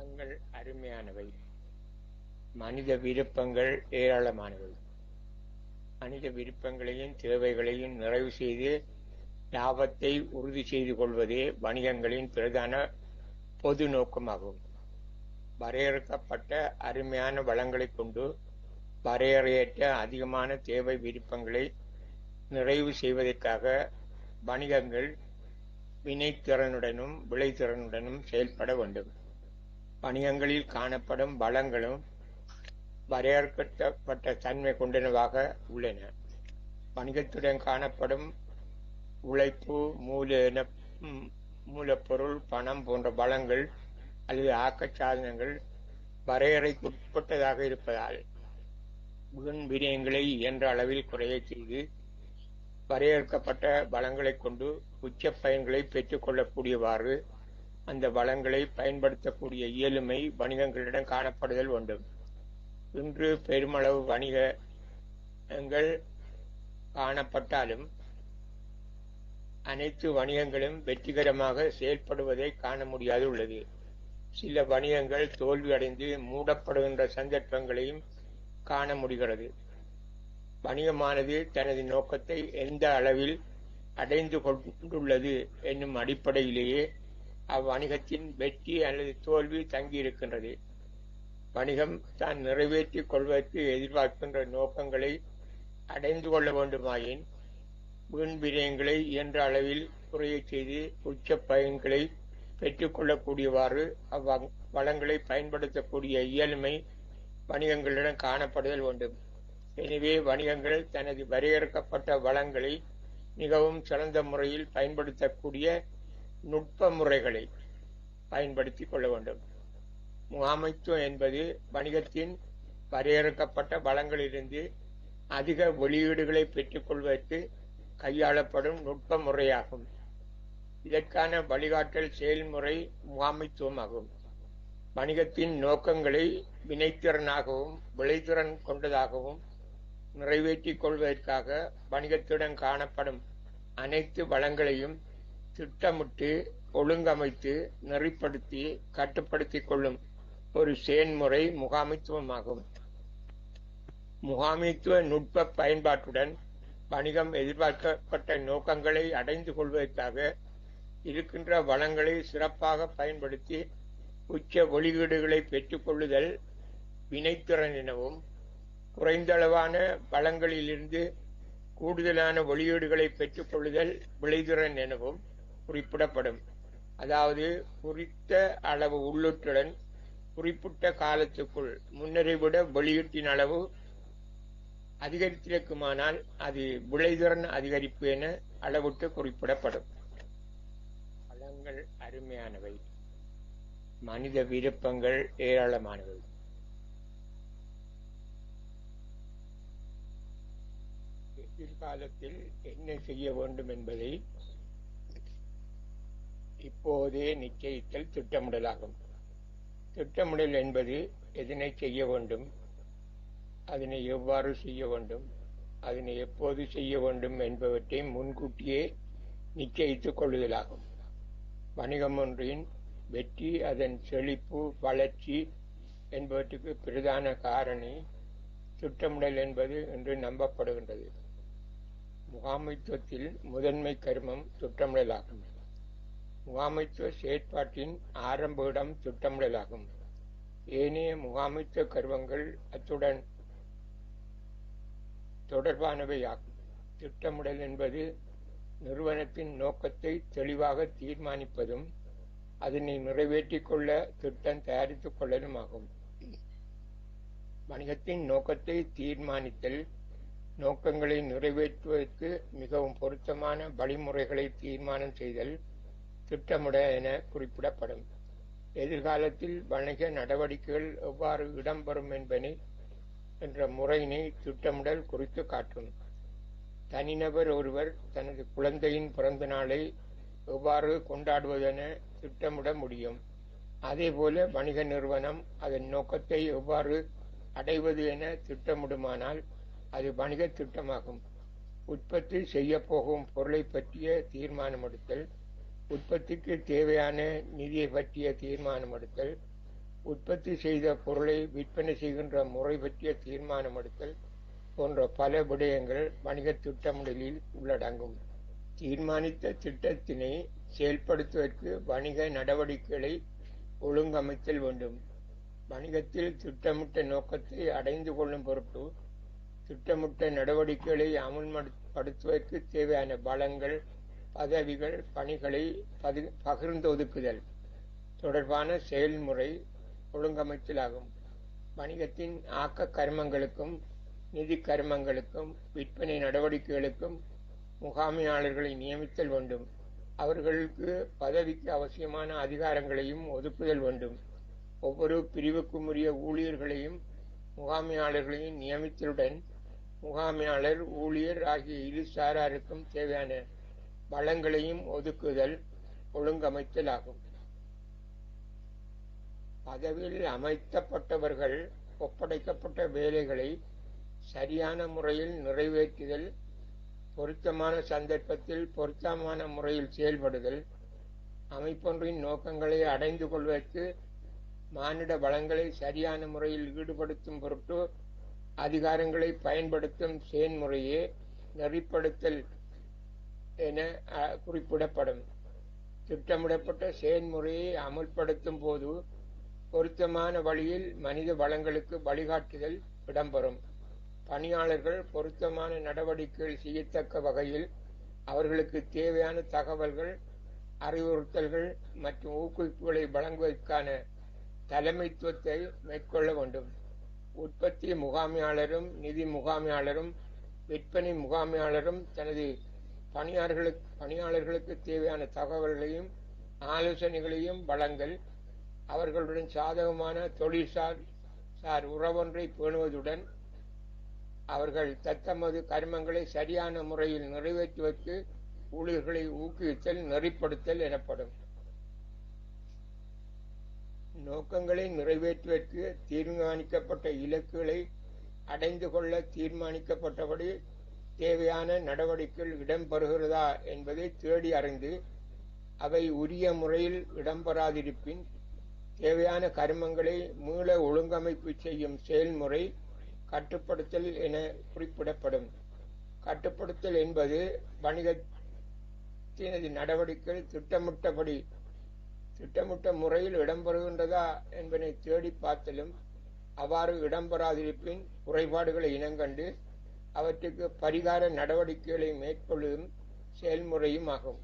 வளங்கள் அருமையானவை. மனித விருப்பங்கள் ஏராளமானவை. மனித விருப்பங்களையும் தேவைகளையும் நிறைவு செய்து லாபத்தை உறுதி செய்து கொள்வதே வணிகங்களின் பிரதான பொது நோக்கமாகும். வரையறுக்கப்பட்ட அருமையான வளங்களைக் கொண்டு வரையறையற்ற அதிகமான தேவை விருப்பங்களை நிறைவு செய்வதற்காக வணிகங்கள் வினைத்திறனுடனும் விளைத்திறனுடனும் செயல்பட வேண்டும். வணிகங்களில் காணப்படும் வளங்களும் வரையறுக்கப்பட்ட தன்மை கொண்டனவாக உள்ளன. வணிகத்துடன் காணப்படும் உழைப்பு மூல மூலப்பொருள் பணம் போன்ற வளங்கள் அல்லது ஆக்கச் சாதனங்கள் வரையறைக்குட்பட்டதாக இருப்பதால் உடன் விரயங்களை இயன்ற அளவில் குறைய செய்து வரையறுக்கப்பட்ட வளங்களைக் கொண்டு உச்ச பயன்களை பெற்றுக்கொள்ளக்கூடியவாறு அந்த வளங்களை பயன்படுத்தக்கூடிய இயலுமை வணிகங்களிடம் காணப்படுதல் வேண்டும் இன்று பெருமளவு வணிகங்கள் காணப்பட்டாலும் அனைத்து வணிகங்களும் வெற்றிகரமாக செயல்படுவதை காண முடியாது உள்ளது சில வணிகங்கள் தோல்வியடைந்து மூடப்படுகின்ற சந்தர்ப்பங்களையும் காண முடிகிறது. வணிகமானது தனது நோக்கத்தை எந்த அளவில் அடைந்து கொண்டுள்ளது என்னும் அடிப்படையிலேயே அவ்வணிகத்தின் வெற்றி அல்லது தோல்வி தங்கியிருக்கின்றது. வணிகம் தான் நிறைவேற்றிக் கொள்வதற்கு எதிர்பார்க்கின்ற நோக்கங்களை அடைந்து கொள்ள வேண்டுமாயின் வீண் விரயங்களை இயன்ற அளவில் குறைய செய்து உச்ச பயன்களை பெற்றுக்கொள்ளக்கூடியவாறு அவ்வளங்களை பயன்படுத்தக்கூடிய இயலுமை வணிகங்களிடம் காணப்படுதல் வேண்டும். எனவே வணிகங்கள் தனது வரையறுக்கப்பட்ட வளங்களை மிகவும் சிறந்த முறையில் பயன்படுத்தக்கூடிய நுட்ப முறைகளை பயன்படுத்திக் கொள்ள வேண்டும். முகாமைத்துவம் என்பது வணிகத்தின் வரையறுக்கப்பட்ட வளங்களிலிருந்து அதிக வெளியீடுகளை பெற்றுக்கொள்வதற்கு கையாளப்படும் நுட்ப முறையாகும் இதற்கான வழிகாட்டல் செயல்முறை முகாமைத்துவமாகும். வணிகத்தின் நோக்கங்களை வினைத்திறனாகவும் விளைத்திறன் கொண்டதாகவும் நிறைவேற்றிக் கொள்வதற்காக வணிகத்துடன் காணப்படும் அனைத்து வளங்களையும் திட்டமிட்டு ஒழுங்கமைத்து நெறிப்படுத்தி கட்டுப்படுத்திக் கொள்ளும் ஒரு செயன்முறை முகாமைத்துவமாகும். முகாமைத்துவ நுட்ப பயன்பாட்டுடன் வணிகம் எதிர்பார்க்கப்பட்ட நோக்கங்களை அடைந்து கொள்வதற்காக இருக்கின்ற வளங்களை சிறப்பாக பயன்படுத்தி உச்ச வெளியீடுகளை பெற்றுக்கொள்ளுதல் வினைத்திறன் எனவும் குறைந்தளவான வளங்களிலிருந்து கூடுதலான ஒளியீடுகளை பெற்றுக்கொள்ளுதல் விளைதிறன் எனவும் குறிப்பிடப்படும். அதாவது குறித்த அளவு உள்ளுற்றுடன் குறிப்பிட்ட காலத்துக்குள் முன்னரை விட வெளியீட்டின் அளவு அதிகரித்திருக்குமானால் அது விளைதிறன் அதிகரிப்பு என அளவுட்டு குறிப்பிடப்படும். பழங்கள் அருமையானவை. மனித விருப்பங்கள் ஏராளமானவை. எதிர்காலத்தில் என்ன செய்ய வேண்டும் என்பதை இப்போதே நிச்சயித்தல் திட்டமிடலாகும். திட்டமிடல் என்பது எதனை செய்ய வேண்டும் அதனை எவ்வாறு செய்ய வேண்டும் அதனை எப்போது செய்ய வேண்டும் என்பவற்றை முன்கூட்டியே நிச்சயித்துக் கொள்ளுதலாகும். வணிகம் ஒன்றின் வெற்றி அதன் செழிப்பு வளர்ச்சி என்பவற்றுக்கு பிரதான காரணி திட்டமிடல் என்பது என்று நம்பப்படுகின்றது. முகாமைத்துவத்தில் முதன்மை கருமம் திட்டமிடலாகும். முகாமைத்துவ செயற்பாட்டின் ஆரம்ப இடம் திட்டமிடலாகும். ஏனைய முகாமைத்துவ கருவங்கள் அத்துடன் தொடர்பானவையாகும். திட்டமிடல் என்பது நிறுவனத்தின் நோக்கத்தை தெளிவாக தீர்மானிப்பதும் அதனை நிறைவேற்றிக் கொள்ள திட்டம் தயாரித்துக் கொள்ளலும் ஆகும் வணிகத்தின் நோக்கத்தை தீர்மானித்தல் நோக்கங்களை நிறைவேற்றுவதற்கு மிகவும் பொருத்தமான வழிமுறைகளை தீர்மானம் செய்தல் திட்டமிட என குறிப்பிடப்படும். எதிர்காலத்தில் வணிக நடவடிக்கைகள் எவ்வாறு இடம்பெறும் என்பனை என்ற முறையினை திட்டமிடல் குறித்து காட்டும். தனிநபர் ஒருவர் தனது குழந்தையின் பிறந்த நாளை எவ்வாறு கொண்டாடுவதென திட்டமிட முடியும். அதேபோல வணிக நிறுவனம் அதன் நோக்கத்தை எவ்வாறு அடைவது என திட்டமிடுமானால் அது வணிக திட்டமாகும். உற்பத்தி செய்யப்போகும் பொருளை பற்றிய தீர்மானம் எடுத்தல் உற்பத்திக்கு தேவையான நிதியை பற்றிய தீர்மானம் எடுத்தல் உற்பத்தி செய்த பொருளை விற்பனை செய்கின்ற முறை பற்றிய தீர்மானம் எடுத்தல் போன்ற பல விடயங்கள் வணிக திட்டமிடலில் உள்ளடங்கும். தீர்மானித்த திட்டத்தினை செயல்படுத்துவதற்கு வணிக நடவடிக்கைகளை ஒழுங்கமைத்தல் வேண்டும். வணிகத்தில் திட்டமிட்ட நோக்கத்தை அடைந்து கொள்ளும் பொருட்டு திட்டமிட்ட நடவடிக்கைகளை அமுல்படுத்துவதற்கு தேவையான பலங்கள் பதவிகள் பணிகளை பகிர்ந்து ஒதுக்குதல் தொடர்பான செயல்முறை ஒழுங்கமைத்தலாகும். வணிகத்தின் ஆக்க கர்மங்களுக்கும் நிதி கர்மங்களுக்கும் விற்பனை நடவடிக்கைகளுக்கும் முகாமையாளர்களை நியமித்தல் வேண்டும். அவர்களுக்கு பதவிக்கு அவசியமான அதிகாரங்களையும் ஒதுக்குதல் வேண்டும். ஒவ்வொரு பிரிவுக்கும் உரிய ஊழியர்களையும் முகாமையாளர்களையும் நியமித்தலுடன் முகாமையாளர் ஊழியர் ஆகிய இரு சாராருக்கும் தேவையான வளங்களையும் ஒதுக்குதல் ஒழுங்கமைத்தல் ஆகும் பதவியில் அமைத்தப்பட்டவர்கள் ஒப்படைக்கப்பட்ட வேலைகளை சரியான முறையில் நிறைவேற்றுதல் பொருத்தமான சந்தர்ப்பத்தில் பொருத்தமான முறையில் செயல்படுதல் அமைப்பொன்றின் நோக்கங்களை அடைந்து கொள்வதற்கு மானிட வளங்களை சரியான முறையில் ஈடுபடுத்தும் பொருட்டு அதிகாரங்களை பயன்படுத்தும் செயன்முறையே நெறிப்படுத்தல் என குறிப்பிடப்படும். திட்டமிடப்பட்ட செயன்முறையை அமுல்படுத்தும் போது பொருத்தமான வழியில் மனித வளங்களுக்கு வழிகாட்டுதல் இடம்பெறும். பணியாளர்கள் பொருத்தமான நடவடிக்கைகள் செய்யத்தக்க வகையில் அவர்களுக்கு தேவையான தகவல்கள் அறிவுறுத்தல்கள் மற்றும் ஊக்குவிப்புகளை வழங்குவதற்கான தலைமைத்துவத்தை மேற்கொள்ள வேண்டும். உற்பத்தி முகாமையாளரும் நிதி முகாமையாளரும் விற்பனை முகாமையாளரும் தனது பணியாளர்களுக்கு பணியாளர்களுக்கு தேவையான தகவல்களையும் ஆலோசனைகளையும் வழங்கல் அவர்களுடன் சாதகமான தொழில்சார் சார் உறவொன்றை பேணுவதுடன் அவர்கள் தத்தமது கர்மங்களை சரியான முறையில் நிறைவேற்றுவதற்கு ஊழியர்களை ஊக்குவித்தல் நெறிப்படுத்தல் எனப்படும். நோக்கங்களை நிறைவேற்றுவதற்கு தீர்மானிக்கப்பட்ட இலக்குகளை அடைந்து கொள்ள தீர்மானிக்கப்பட்டபடி தேவையான நடவடிக்கைகள் இடம்பெறுகிறதா என்பதை தேடி அறிந்து அவை உரிய முறையில் இடம்பெறாதிருப்பின் தேவையான கருமங்களை மீள ஒழுங்கமைப்பு செய்யும் செயல்முறை கட்டுப்படுத்தல் என குறிப்பிடப்படும். கட்டுப்படுத்தல் என்பது வணிகத்தினது நடவடிக்கைகள் திட்டமிட்டபடி திட்டமிட்ட முறையில் இடம்பெறுகின்றதா என்பதை தேடி பார்த்தலும் அவ்வாறு இடம்பெறாதிருப்பின் குறைபாடுகளை இனங்கண்டு அவற்றுக்கு பரிகார நடவடிக்கைகளை மேற்கொள்ளும் செயல்முறையும் ஆகும்.